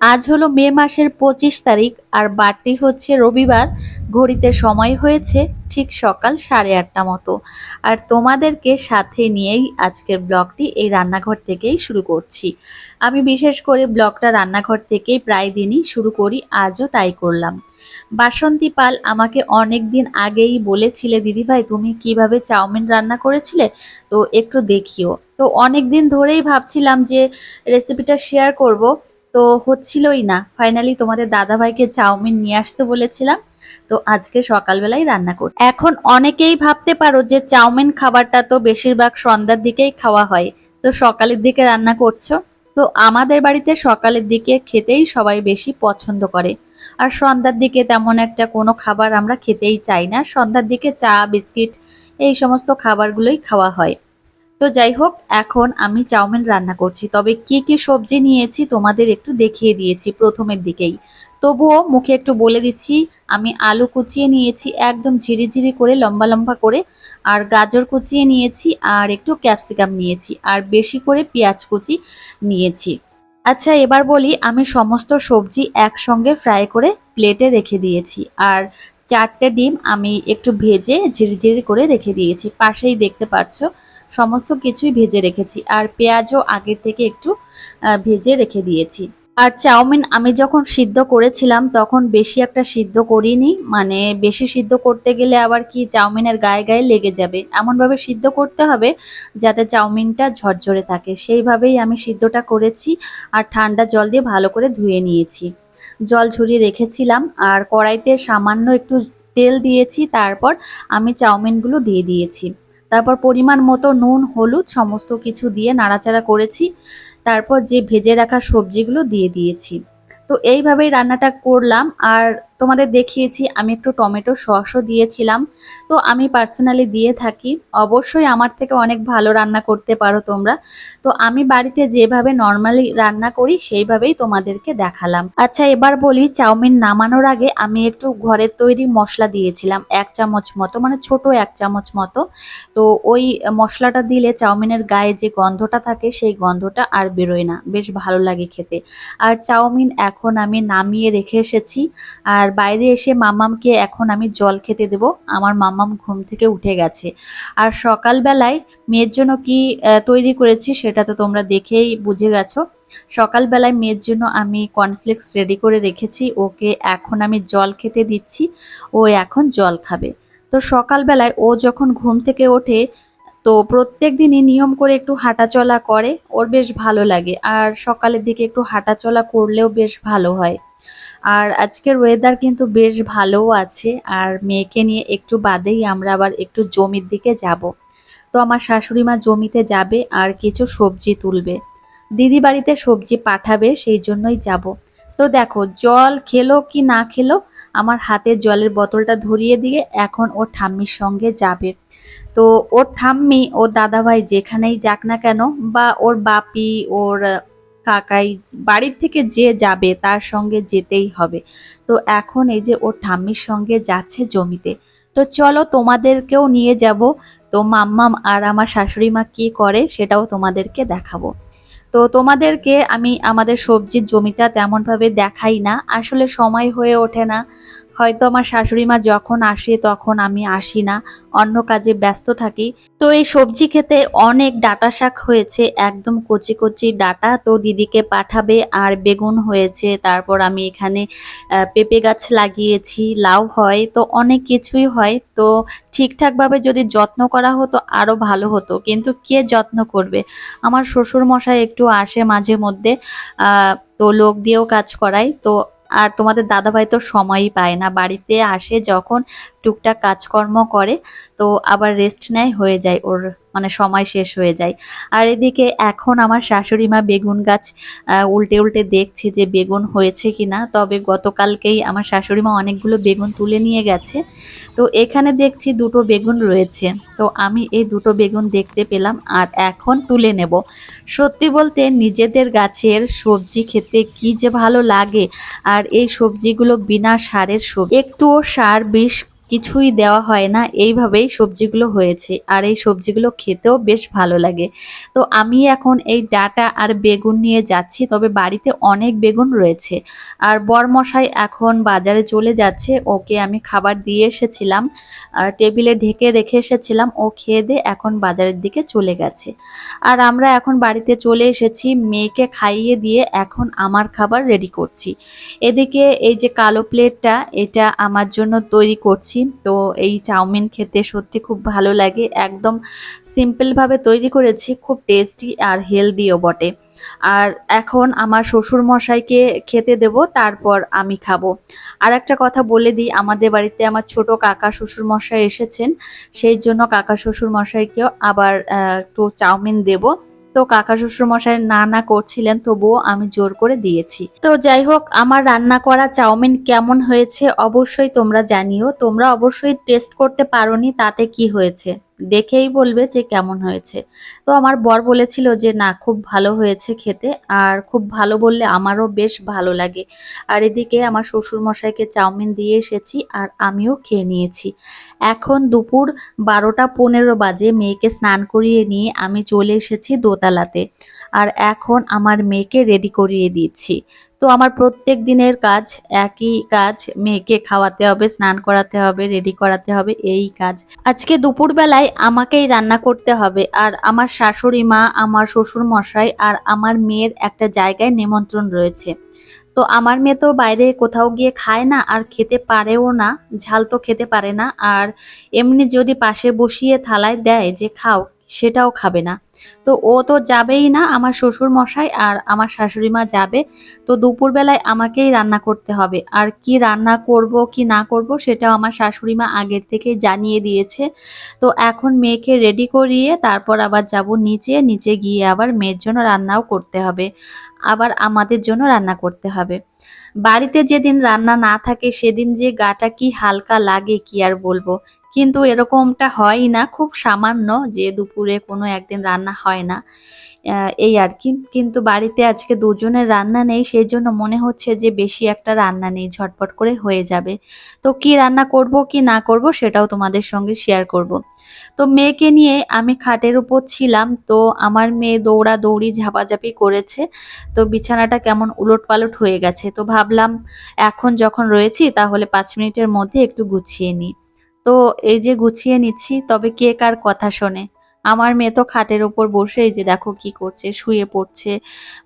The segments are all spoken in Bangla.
আজ হলো মে মাসের পঁচিশ তারিখ আর বারটি হচ্ছে রবিবার। ঘড়িতে সময় হয়েছে ঠিক সকাল সাড়ে আটটা মতো। আর তোমাদেরকে সাথে নিয়েই আজকের ব্লগটি এই রান্নাঘর থেকেই শুরু করছি। আমি বিশেষ করে ব্লগটা রান্নাঘর থেকেই প্রায় দিনই শুরু করি, আজও তাই করলাম। বাসন্তী পাল আমাকে অনেক দিন আগেই বলেছিলে, দিদিভাই, তুমি কীভাবে চাউমিন রান্না করেছিলে? তো একটু দেখিও। তো অনেক দিন ধরেই ভাবছিলাম যে রেসিপিটা শেয়ার করব। তো হচ্ছিলই না। ফাইনালি তোমাদের দাদাভাইকে চাউমিন নিয়ে আসতে বলেছিলাম। তো আজকে সকালবেলায় রান্না করি এখন অনেকেই ভাবতে পারো যে চাউমিন খাবারটা তো বেশিরভাগ সন্ধ্যার দিকেই খাওয়া হয়। তো সকালের দিকে রান্না করছ। তো আমাদের বাড়িতে সকালের দিকে খেতেই সবাই বেশি পছন্দ করে। আর সন্ধ্যার দিকে তেমন একটা কোনো খাবার আমরা খেতেই চাই না। সন্ধ্যার দিকে চা, বিস্কিট, এই সমস্ত খাবারগুলোই খাওয়া হয়। তো যাই হোক, এখন আমি চাউমিন রান্না করছি। তবে কি কি সবজি নিয়েছি তোমাদের একটু দেখিয়ে দিয়েছি প্রথমের দিকেই। তবুও মুখে একটু বলে দিচ্ছি, আমি আলু কুচিয়ে নিয়েছি একদম ঝিরিঝিরি করে, লম্বা লম্বা করে, আর গাজর কুচিয়ে নিয়েছি আর একটু ক্যাপসিকাম নিয়েছি, আর বেশি করে পেঁয়াজ কুচি নিয়েছি। আচ্ছা এবার বলি, আমি সমস্ত সবজি একসঙ্গে ফ্রাই করে প্লেটে রেখে দিয়েছি, আর চারটে ডিম আমি একটু ভেজে ঝিরিঝিরি করে রেখে দিয়েছি। পাশেই দেখতে পাচ্ছ সমস্ত কিছুই ভেজে রেখেছি। আর পেঁয়াজও আগের থেকে একটু ভেজে রেখে দিয়েছি। আর চাউমিন আমি যখন সিদ্ধ করেছিলাম, তখন বেশি একটা সিদ্ধ করিনি। মানে বেশি সিদ্ধ করতে গেলে আবার কি চাউমিনের গায়ে গায়ে লেগে যাবে। এমনভাবে সিদ্ধ করতে হবে যাতে চাউমিনটা ঝরঝরে থাকে। সেইভাবেই আমি সিদ্ধটা করেছি আর ঠান্ডা জল দিয়ে ভালো করে ধুয়ে নিয়েছি। জল ঝরিয়ে রেখেছিলাম আর কড়াইতে সামান্য একটু তেল দিয়েছি, তারপর আমি চাউমিনগুলো দিয়ে দিয়েছি। তারপর পরিমাণ মতো নুন, হলুদ সমস্ত কিছু দিয়ে নাড়াচাড়া করেছি। তারপর যে ভেজে রাখা সবজিগুলো দিয়ে দিয়েছি। তো এইভাবেই রান্নাটা করলাম। আর তোমাদের দেখিয়েছি, আমি একটু টমেটো সসও দিয়েছিলাম। তো আমি পার্সোনালি দিয়ে থাকি। অবশ্যই আমার থেকে অনেক ভালো রান্না করতে পারো তোমরা। তো আমি বাড়িতে যেভাবে নর্মালি রান্না করি, সেইভাবেই তোমাদেরকে দেখালাম। আচ্ছা এবার বলি চাউমিন নামানোর আগে আমি একটু ঘরের তৈরি মশলা দিয়েছিলাম, এক চামচ মতো মানে ছোট এক চামচ মতো। তো ওই মশলাটা দিলে চাউমিনের গায়ে যে গন্ধটা থাকে, সেই গন্ধটা আর বেরোয় না। বেশ ভালো লাগে খেতে। আর চাউমিন এখন আমি নামিয়ে রেখে এসেছি। আর বাইরে এসে মামামকে এখন আমি জল খেতে দেব। আমার মামাম ঘুম থেকে উঠে গেছে। আর সকালবেলায় মেয়ের জন্য কি তৈরি করেছি সেটা তো তোমরা দেখেই বুঝে গেছো। সকালবেলায় মেয়ের জন্য আমি কর্নফ্লেক্স রেডি করে রেখেছি। ওকে এখন আমি জল খেতে দিচ্ছি। ও এখন জল খাবে। তো সকালবেলায় ও যখন ঘুম থেকে ওঠে, তো প্রত্যেক দিনই নিয়ম করে একটু হাঁটাচলা করে। ওর বেশ ভালো লাগে। আর সকালের দিকে একটু হাঁটাচলা করলেও বেশ ভালো হয়। আর আজকের ওয়েদার কিন্তু বেশ ভালোও আছে। আর মেয়েকে নিয়ে একটু বাদেই আমরা আবার একটু জমির দিকে যাব। তো আমার শাশুড়ি মা জমিতে যাবে আর কিছু সবজি তুলবে। দিদি বাড়িতে সবজি পাঠাবে, সেই জন্যই যাব। তো দেখো, জল খেলো কি না খেলো, আমার হাতে জলের বোতলটা ধরিয়ে দিয়ে এখন ওর ঠাম্মির সঙ্গে যাবে। তো ওর ঠাম্মি, ও দাদাভাই যেখানেই যাক না কেন, বা ওর বাপি, ওর কাকাই বাড়ির থেকে যে যাবে তার সঙ্গে যেতেই হবে। তো এখন এই যে ওর ঠাম্মির সঙ্গে যাচ্ছে জমিতে। তো চলো তোমাদেরকেও নিয়ে যাব। তো মাম্মাম আর আমার শাশুড়ি মা কী করে সেটাও তোমাদেরকে দেখাবো। তো তোমাদেরকে আমি আমাদের সবজির জমিটা তেমনভাবে দেখাই না। আসলে সময় হয়ে ওঠে না। হয়তো আমার শাশুড়ি মা যখন আসে তখন আমি আসি না, অন্য কাজে ব্যস্ত থাকি। তো এই সবজি খেতে অনেক ডাটা শাক হয়েছে, একদম কচি কচি ডাটা। তো দিদিকে পাঠাবে আর বেগুন হয়েছে, তারপর আমি এখানে পেঁপে গাছ লাগিয়েছি, লাউ হয়, তো অনেক কিছুই হয়। তো ঠিকঠাকভাবে যদি যত্ন করা হতো আরও ভালো হতো, কিন্তু কে যত্ন করবে? আমার শ্বশুর মশাই একটু আসে মাঝে মধ্যে তো লোক দিয়েও কাজ করাই তো আর তোমাদের দাদাভাই তো সময়ই পায় না। বাড়িতে আসে যখন টুকটাক কাজকর্ম করে, তো আবার রেস্ট নেয়, হয়ে যায় ওর মানে সময় শেষ হয়ে যায়। আর এদিকে এখন আমার শাশুড়ি মা বেগুন গাছ উল্টে উল্টে দেখছে যে বেগুন হয়েছে কিনা। তবে গতকালকেই আমার শাশুড়ি মা অনেকগুলো বেগুন তুলে নিয়ে গেছে। তো এখানে দেখছি দুটো বেগুন রয়েছে। তো আমি এই দুটো বেগুন দেখতে পেলাম আর এখন তুলে নেব। সত্যি বলতে নিজেদের গাছের সবজি খেতে কি যে ভালো লাগে। আর এই সবজিগুলো বিনা সারের সবজি। একটুও সার বিষ কিছুই দেওয়া হয় না। এইভাবেই সবজিগুলো হয়েছে। আর এই সবজিগুলো খেতেও বেশ ভালো লাগে। তো আমি এখন এই ডাটা আর বেগুন নিয়ে যাচ্ছি। তবে বাড়িতে অনেক বেগুন রয়েছে। আর বরমশাই এখন বাজারে চলে যাচ্ছে। ওকে আমি খাবার দিয়ে এসেছিলাম। আর টেবিলে ঢেকে রেখে এসেছিলাম। ও খেয়ে দিয়ে এখন বাজারের দিকে চলে গেছে। আর আমরা এখন বাড়িতে চলে এসেছি। মেয়েকে খাইয়ে দিয়ে এখন আমার খাবার রেডি করছি। এদিকে এই যে কালো প্লেটটা এটা আমার জন্য তৈরি করছি। তো এই চাউমিন খেতে সত্যি খুব ভালো লাগে। একদম সিম্পলভাবে তৈরি করেছি, খুব টেস্টি আর হেলদিও বটে। আর এখন আমার শ্বশুর মশাইকে খেতে দেব, তারপর আমি খাব। আর একটা কথা বলে দিই, আমাদের বাড়িতে আমার ছোট কাকা শ্বশুর মশাই এসেছেন, সেই জন্য কাকা শ্বশুর মশাইকেও আবার একটু চাউমিন দেব। তো কাকা শ্বশুর মশাই না না করছিলেন, তবুও আমি জোর করে দিয়েছি। তো যাই হোক, আমার রান্না করা চাউমিন কেমন হয়েছে অবশ্যই তোমরা জানিও। তোমরা অবশ্যই টেস্ট করতে পারোনি, তাতে কি হয়েছে? দেখেই বলবে যে কেমন হয়েছে। তো আমার বর বলেছিল যে, না, খুব ভালো হয়েছে খেতে, আর খুব ভালো বললে আমারও বেশ ভালো লাগে। আর এদিকে আমার শ্বশুর মশাইকে চাউমিন দিয়ে এসেছি, আর আমিও খেয়ে নিয়েছি। এখন দুপুর বারোটা পনেরো বাজে, মেয়েকে স্নান করিয়ে নিয়ে আমি চলে এসেছি দোতলাতে। আর এখন আমার মেয়েকে রেডি করিয়ে দিচ্ছি। তো আমার প্রত্যেক দিনের কাজ একই কাজ, মেয়েকে খাওয়াতে হবে, স্নান করাতে হবে রেডি করাতে হবে, এই কাজ। আজকে দুপুরবেলায় আমাকেই রান্না করতে হবে আর আমার শাশুড়ি মা, আমার শ্বশুর মশাই আর আমার মেয়ের একটা জায়গায় নিমন্ত্রণ রয়েছে। তো আমার মেয়ে তো বাইরে কোথাও গিয়ে খায় না আর খেতে পারেও না, ঝাল তো খেতে পারে না। আর এমনি যদি পাশে বসিয়ে থালায় দেয় যে, খাও। সেটাও খাবে না। তো ও তো যাবেই না আমার শ্বশুর মশাই আর আমার শাশুড়ি মা যাবে। তো দুপুরবেলায় আমাকেই রান্না করতে হবে। আর কি রান্না করব, কি না করব সেটাও আমার শাশুড়ি মা আগের থেকে জানিয়ে দিয়েছে। তো এখন মেয়েকে রেডি করিয়ে তারপর আবার যাব নিচে নিচে গিয়ে আবার মেয়ের জন্য রান্নাও করতে হবে। আবার আমাদের জন্য রান্না করতে হবে। বাড়িতে যেদিন রান্না না থাকে সেদিন যে গাটা কি হালকা লাগে কি আর বলব। কিন্তু এরকমটা হয় না খুব সামান্য যে দুপুরে কোনো একদিন রান্না হয় না এই আর কি। কিন্তু বাড়িতে আজকে দুজনের রান্না নেই, সেই জন্য মনে হচ্ছে যে বেশি একটা রান্না নেই, ঝটপট করে হয়ে যাবে। তো কি রান্না করব, কি না করব সেটাও তোমাদের সঙ্গে শেয়ার করব। তো মেয়েকে নিয়ে আমি খাটের উপর ছিলাম, তো আমার মেয়ে দৌড়া দৌড়ি ঝাপাঝাপি করেছে, তো বিছানাটা কেমন উলট পালট হয়ে গেছে। তো ভাবলাম, এখন যখন রয়েছি তাহলে পাঁচ মিনিটের মধ্যে একটু গুছিয়ে নিই। তো এই যে গুছিয়ে নিচ্ছি, তবে কে কার কথা শোনে? আমার মেয়ে তো খাটের ওপর বসে, এই যে দেখো কি করছে, শুয়ে পড়ছে,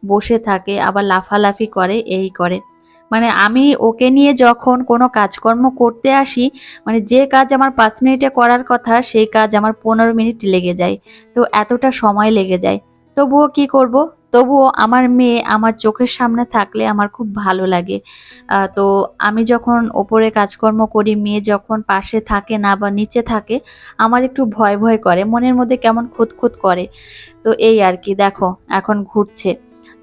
বসে থাকে, আবার লাফালাফি করে, এই করে। মানে আমি ওকে নিয়ে যখন কোনো কাজকর্ম করতে আসি মানে যে কাজ আমার পাঁচ মিনিটে করার কথা, সেই কাজ আমার পনেরো মিনিট লেগে যায়। তো এতটা সময় লেগে যায়। তবুও কি করব? তবুও আমার মেয়ে আমার চোখের সামনে থাকলে আমার খুব ভালো লাগে। তো আমি যখন ওপরে কাজকর্ম করি, মেয়ে যখন পাশে থাকে না বা নিচে থাকে, আমার একটু ভয় ভয় করে, মনের মধ্যে কেমন খুঁতখুত করে। তো এই আর কি, দেখো, এখন ঘুরছে।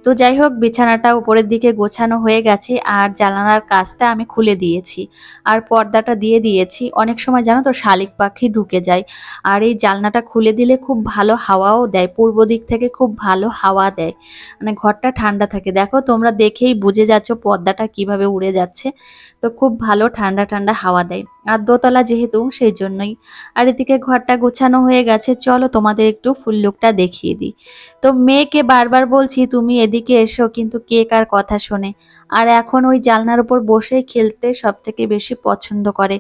তো যাই হোক, বিছানাটা উপরের দিকে গোছানো হয়ে গেছে আর জানালার কাজটা আমি খুলে দিয়েছি। আর পর্দাটা দিয়ে দিয়েছি। অনেক সময় জানো তো, শালিক পাখি ঢুকে যায়। আর এই জানলাটা খুলে দিলে খুব ভালো হাওয়াও দেয়, পূর্ব দিক থেকে খুব ভালো হাওয়া দেয়। মানে ঘরটা ঠান্ডা থাকে। দেখো, তোমরা দেখেই বুঝে যাচ্ছ পর্দাটা কীভাবে উড়ে যাচ্ছে। তো খুব ভালো ঠান্ডা ঠান্ডা হাওয়া দেয়। আর দোতলা যেহেতু, সেই জন্যই। আর এদিকে ঘরটা গোছানো হয়ে গেছে। চলো তোমাদের একটু ফুল লুকটা দেখিয়ে দিই। তো মেয়েকে বারবার বলছি, তুমি এদিকে এসো কিন্তু কে কার কথা শোনে। আর এখন ওই জানলার উপর বসে খেলতে সব থেকে বেশি পছন্দ করে।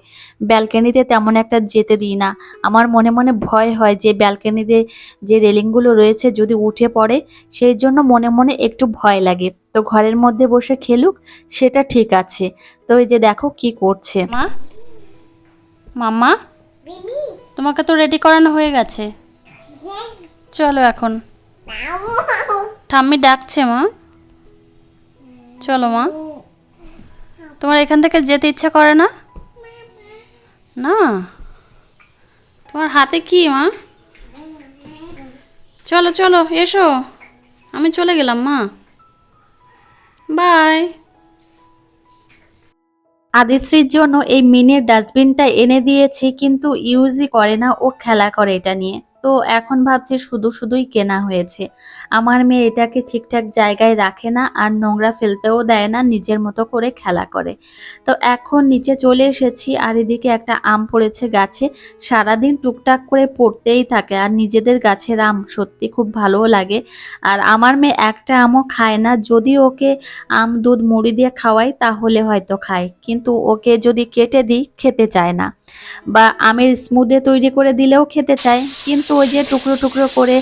ব্যালকনিতে তেমন একটা যেতে দিই না। আমার মনে মনে ভয় হয় যে ব্যালকনিতে যে রেলিংগুলো রয়েছে যদি উঠে পড়ে সেই জন্য মনে মনে একটু ভয় লাগে। তো ঘরের মধ্যে বসে খেলুক সেটা ঠিক আছে। তো এই যে দেখো কি করছে। মা? মাম্মা? তোমাকে তো রেডি করানো হয়ে গেছে। চলো এখন। ঠাম্মি ডাকছে মা। চলো মা। তোমার এখান থেকে যেতে ইচ্ছা করে না? না? তোমার হাতে কি মা? চলো চলো, এসো। আমি চলে গেলাম মা। বাই। আদিশ্রীর জন্য এই মিনির ডাস্টবিনটা এনে দিয়েছি, কিন্তু ইউজই করে না, ও খেলা করে এটা নিয়ে। তো এখন ভাবছি শুধু শুধুই কেনা হয়েছে। আমার মেয়ে এটাকে ঠিকঠাক জায়গায় রাখে না আর নোংরা ফেলতেও দেয় না, নিজের মতো করে খেলা করে। তো এখন নিচে চলে এসেছি আর এদিকে একটা আম পড়েছে গাছে। সারাদিন টুকটাক করে পড়তেই থাকে আর নিজেদের গাছের আম সত্যি খুব ভালোও লাগে। আর আমার মেয়ে একটা আমও খায় না, যদি ওকে আম, দুধ, মুড়ি দিয়ে খাওয়াই তাহলে হয়তো খায়, কিন্তু ওকে যদি কেটে দিই খেতে চায় না। বা আমের স্মুদে তৈরি করে দিলেও খেতে চায়, কিন্তু ওই যে টুকরো টুকরো করে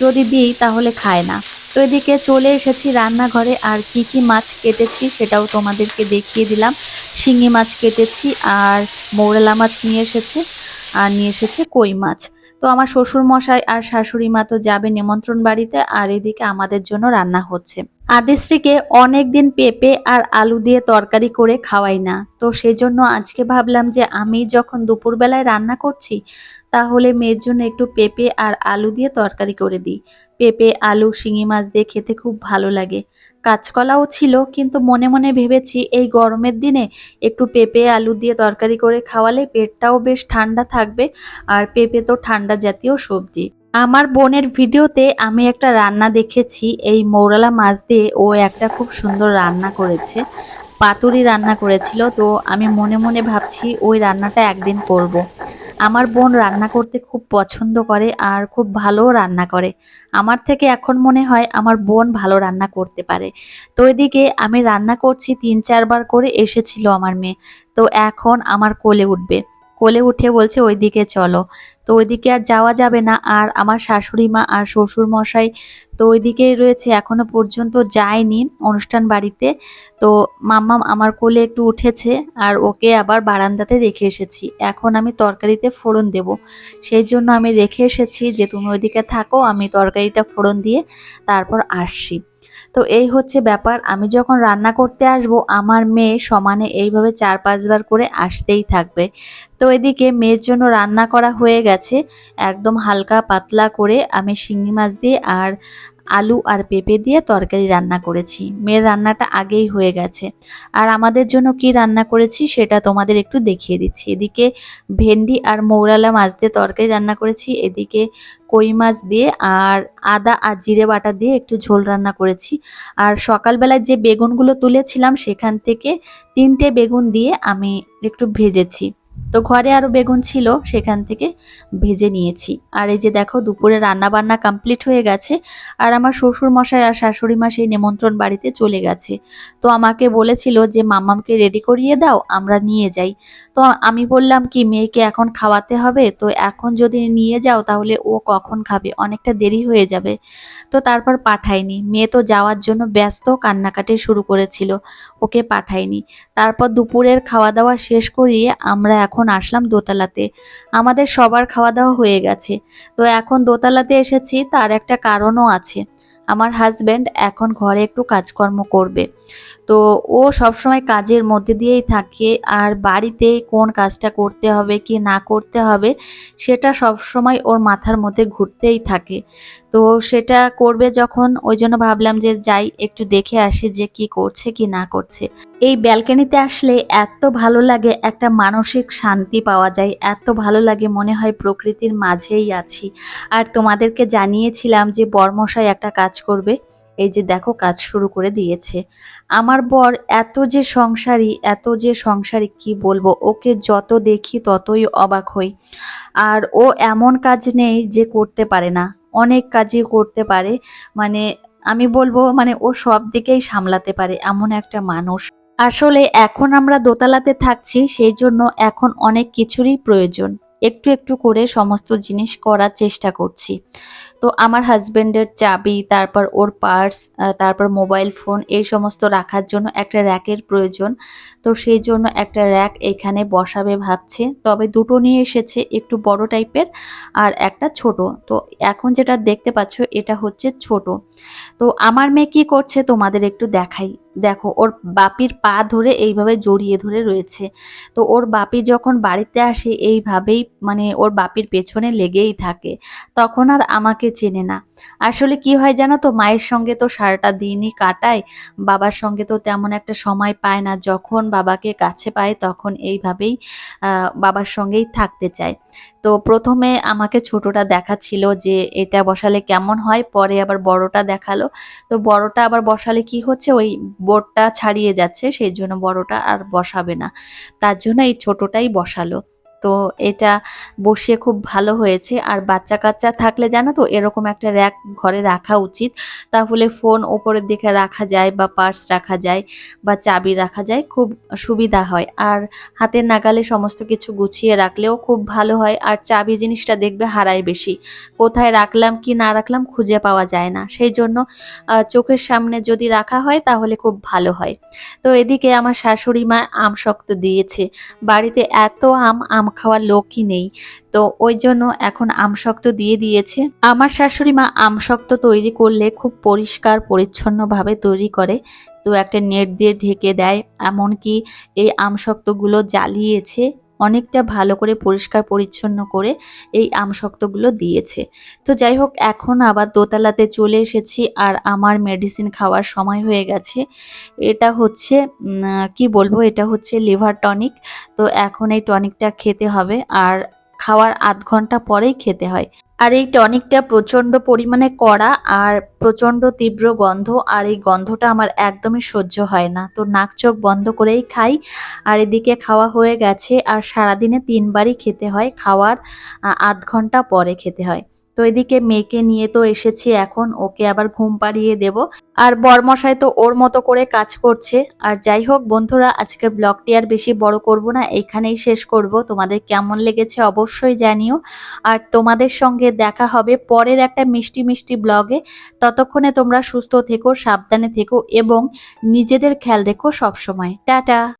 যদি দিই তাহলে খায় না। তো এদিকে চলে এসেছি রান্নাঘরে, আর কি কি মাছ কেটেছি সেটাও তোমাদেরকে দেখিয়ে দিলাম। শিঙি মাছ কেটেছি, আর মৌরলা মাছ নিয়ে এসেছে, আর নিয়ে এসেছে কই মাছ। তো আমার শ্বশুর মশাই আর শাশুড়ি মা তো যাবে নিমন্ত্রণ বাড়িতে আর এদিকে আমাদের জন্য রান্না হচ্ছে। আদিশ্রীকে অনেক দিন পেঁপে আর আলু দিয়ে তরকারি করে খাওয়াই না। তো সেজন্য আজকে ভাবলাম যে আমি যখন দুপুরবেলায় রান্না করছি, তাহলে মেয়ের জন্য একটু পেঁপে আর আলু দিয়ে তরকারি করে দিই। পেঁপে, আলু, শিঙি মাছ দিয়ে খেতে খুব ভালো লাগে। কাঁচকলাও ছিল, কিন্তু মনে মনে ভেবেছি এই গরমের দিনে একটু পেঁপে, আলু দিয়ে তরকারি করে খাওয়ালে পেটটাও বেশ ঠান্ডা থাকবে আর পেঁপে তো ঠান্ডা জাতীয় সবজি আমার বোনের ভিডিওতে আমি একটা রান্না দেখেছি, এই মৌরালা মাছ দিয়ে ও একটা খুব সুন্দর রান্না করেছে, পাতুরি রান্না করেছিল, তো আমি মনে মনে ভাবছি ওই রান্নাটা একদিন করব। আমার বোন রান্না করতে খুব পছন্দ করে আর খুব ভালো রান্না করে। আমার থেকে এখন মনে হয় আমার বোন ভালো রান্না করতে পারে। তো এদিকে আমি রান্না করছি তিন চারবার করে এসেছিল আমার মেয়ে। তো এখন আমার কোলে উঠবে। কোলে উঠে বলছে, ওইদিকে চলো। তো ওইদিকে আর যাওয়া যাবে না। আর আমার শাশুড়ি মা আর শ্বশুর মশাই তো ওইদিকেই রয়েছে। এখনও পর্যন্ত যায়নি অনুষ্ঠান বাড়িতে। তো মাম্মাম আমার কোলে একটু উঠেছে আর ওকে আবার বারান্দাতে রেখে এসেছি। এখন আমি তরকারিতে ফোড়ন দেব। সেই জন্য আমি রেখে এসেছি যে, তুমি ওইদিকে থাকো, আমি তরকারিটা ফোড়ন দিয়ে তারপর আসছি। তো এই হচ্ছে ব্যাপার। আমি যখন রান্না করতে আসব, আমার মেয়ে সমানে এইভাবে চার পাঁচবার করে আসতেই থাকবে। তো এদিকে মেয়ের জন্য রান্না করা হয়ে গেছে। একদম হালকা পাতলা করে আমি শিঙি মাছ দিয়ে আর আলু আর পেঁপে দিয়ে তরকারি রান্না করেছি। মেয়ের রান্নাটা আগেই হয়ে গেছে। আর আমাদের জন্য কি রান্না করেছি সেটা তোমাদের একটু দেখিয়ে দিচ্ছি। এদিকে ভেন্ডি আর মৌরালা মাছ দিয়ে তরকারি রান্না করেছি। এদিকে কই মাছ দিয়ে আর আদা আর জিরে বাটা দিয়ে একটু ঝোল রান্না করেছি। আর সকালবেলায় যে বেগুনগুলো তুলেছিলাম সেখান থেকে তিনটে বেগুন দিয়ে আমি একটু ভেজেছি। তো ঘরে আরও বেগুন ছিল, সেখান থেকে ভেজে নিয়েছি। আর এই যে দেখো, দুপুরে রান্না বান্না কমপ্লিট হয়ে গেছে, আর আমার শ্বশুর মশাই আর শাশুড়ি মা সেই নিমন্ত্রণ বাড়িতে চলে গেছে। তো আমাকে বলেছিল যে মামামকে রেডি করিয়ে দাও, আমরা নিয়ে যাই। তো আমি বললাম, কি মেয়েকে এখন খাওয়াতে হবে? তো এখন যদি নিয়ে যাও, তাহলে ও কখন খাবে? অনেকটা দেরি হয়ে যাবে। তো তারপর পাঠায়নি। মেয়ে তো যাওয়ার জন্য ব্যস্ত, কান্নাকাটি শুরু করেছিল, ওকে পাঠায়নি। তারপর দুপুরের খাওয়া দাওয়া শেষ করিয়ে আমরা এখন আসলাম দোতলাতে, আমাদের সবার খাওয়া দাওয়া হয়ে গেছে। তো এখন দোতলাতে এসেছি, তার একটা কারণও আছে। আমার হাজব্যান্ড এখন ঘরে একটু কাজকর্ম করবে। তো ও সবসময় কাজের মধ্যে দিয়েই থাকে, আর বাড়িতে কোন কাজটা করতে হবে, কি না করতে হবে, সেটা সবসময় ওর মাথার মধ্যে ঘুরতেই থাকে। তো সেটা করবে যখন, ওই জন্য ভাবলাম যে যাই, একটু দেখে আসি যে কি করছে কি না করছে। এই ব্যালকনিতে আসলে এত ভালো লাগে, একটা মানসিক শান্তি পাওয়া যায়, এত ভালো লাগে, মনে হয় প্রকৃতির মাঝেই আছি। আর তোমাদেরকে জানিয়েছিলাম যে বর্মশাই একটা কাজ করবে, এই যে দেখো কাজ শুরু করে দিয়েছে। আমার বর এত যে সংসারী, এত যে সংসারী, কি বলব, ওকে যত দেখি ততই অবাক হই। আর ও এমন কাজ নেই যে করতে পারে না। অনেক কাজই করতে পারে। মানে আমি বলব মানে ও সব দিকেই সামলাতে পারে এমন একটা মানুষ। আসলে এখন আমরা দোতলাতে থাকছি, সেই জন্য এখন অনেক কিছুরই প্রয়োজন। একটু একটু করে সমস্ত জিনিস করার চেষ্টা করছি। তো আমার হাজবেন্ডের চাবি, তারপর ওর পার্স তারপর মোবাইল ফোন এই সমস্ত রাখার জন্য একটা র্যাকের প্রয়োজন। তো সেই জন্য একটা র্যাক এখানে বসাবে ভাবছে। তবে দুটো নিয়ে এসেছে, একটু বড় টাইপের আর একটা ছোট। তো এখন যেটা দেখতে পাচ্ছ, এটা হচ্ছে ছোট। তো আমার মেয়ে কি করছে তোমাদের একটু দেখাই। দেখো, ওর বাপির পা ধরে এইভাবে জড়িয়ে ধরে রয়েছে। তো ওর বাপি যখন বাড়িতে আসে, এইভাবেই মানে ওর বাপির পেছনে লেগেই থাকে। তখন আর আমাকে চেনে না। আসলে কি হয় জানো তো, মায়ের সঙ্গে তো সারাটা দিনই কাটায়, বাবার সঙ্গে তো তেমন একটা সময় পায় না। যখন বাবাকে কাছে পায়, তখন এইভাবেই বাবার সঙ্গেই থাকতে চায়। তো প্রথমে আমাকে ছোটটা দেখাচ্ছিল যে এটা বসালে কেমন হয়, পরে আবার বড়টা দেখাল। তো বড়টা আবার বসালে কি হচ্ছে, ওই বোর্ডটা ছাড়িয়ে যাচ্ছে, সেই জন্য বড়টা আর বসাবে না। তার জন্য এই ছোটটাই বসালো। তো এটা বসিয়ে খুব ভালো হয়েছে। আর বাচ্চা কাচ্চা থাকলে জানো তো এরকম একটা র্যাক ঘরে রাখা উচিত। তাহলে ফোন ওপরের দিকে রাখা যায় বা পার্স রাখা যায় বা চাবি রাখা যায় খুব সুবিধা হয়। আর হাতের নাগালে সমস্ত কিছু গুছিয়ে রাখলেও খুব ভালো হয়। আর চাবি জিনিসটা দেখবে হারায় বেশি। কোথায় রাখলাম, কি না রাখলাম খুঁজে পাওয়া যায় না। সেই জন্য চোখের সামনে যদি রাখা হয় তাহলে খুব ভালো হয়। তো এদিকে আমার শাশুড়ি মা আম শক্ত দিয়েছে। বাড়িতে এত আম আম খাওয়ার লোকই নেই। তো ওই জন্য এখন আমশক্ত দিয়ে দিয়েছে। আমার শাশুড়ি মা আমশক্ত তৈরি করলে খুব পরিষ্কার, পরিচ্ছন্নভাবে তৈরি করে। তো একটা নেট দিয়ে ঢেকে দেয়। এমনকি এই আমশক্তগুলো জ্বালিয়েছে। অনেকটা ভালো করে পরিষ্কার পরিচ্ছন্ন করে এই আম শক্তগুলো দিয়েছে। তো যাই হোক, এখন আবার দোতলাতে চলে এসেছি আর আমার মেডিসিন খাওয়ার সময় হয়ে গেছে। এটা হচ্ছে কি বলব, এটা হচ্ছে লিভার টনিক তো এখন এই টনিকটা খেতে হবে আর খাওয়ার আধ ঘণ্টা পরেই খেতে হয়। আর এই টনিকটা প্রচণ্ড পরিমাণে কড়া আর প্রচণ্ড তীব্র গন্ধ, আর এই গন্ধটা আমার একদমই সহ্য হয় না। তো নাক চোখ বন্ধ করেই খাই। আর এদিকে খাওয়া হয়ে গেছে, আর সারাদিনে তিনবারই খেতে হয়। খাওয়ার আধ ঘণ্টা পরে খেতে হয়। তো এদিকে মেয়েকে নিয়ে তো এসেছি এখন, ওকে আবার ঘুম পাড়িয়ে দেব। আর বরমশাই তো ওর মতো করে কাজ করছে। আর যাই হোক বন্ধুরা, আজকের ব্লগটি আর বেশি বড় করব না, এখানেই শেষ করব। তোমাদের কেমন লেগেছে অবশ্যই জানিও। আর তোমাদের সঙ্গে দেখা হবে পরের একটা মিষ্টি মিষ্টি ব্লগে। ততক্ষণে তোমরা সুস্থ থেকো, সাবধানে থেকো এবং নিজেদের খেয়াল রেখো সবসময়। টাটা!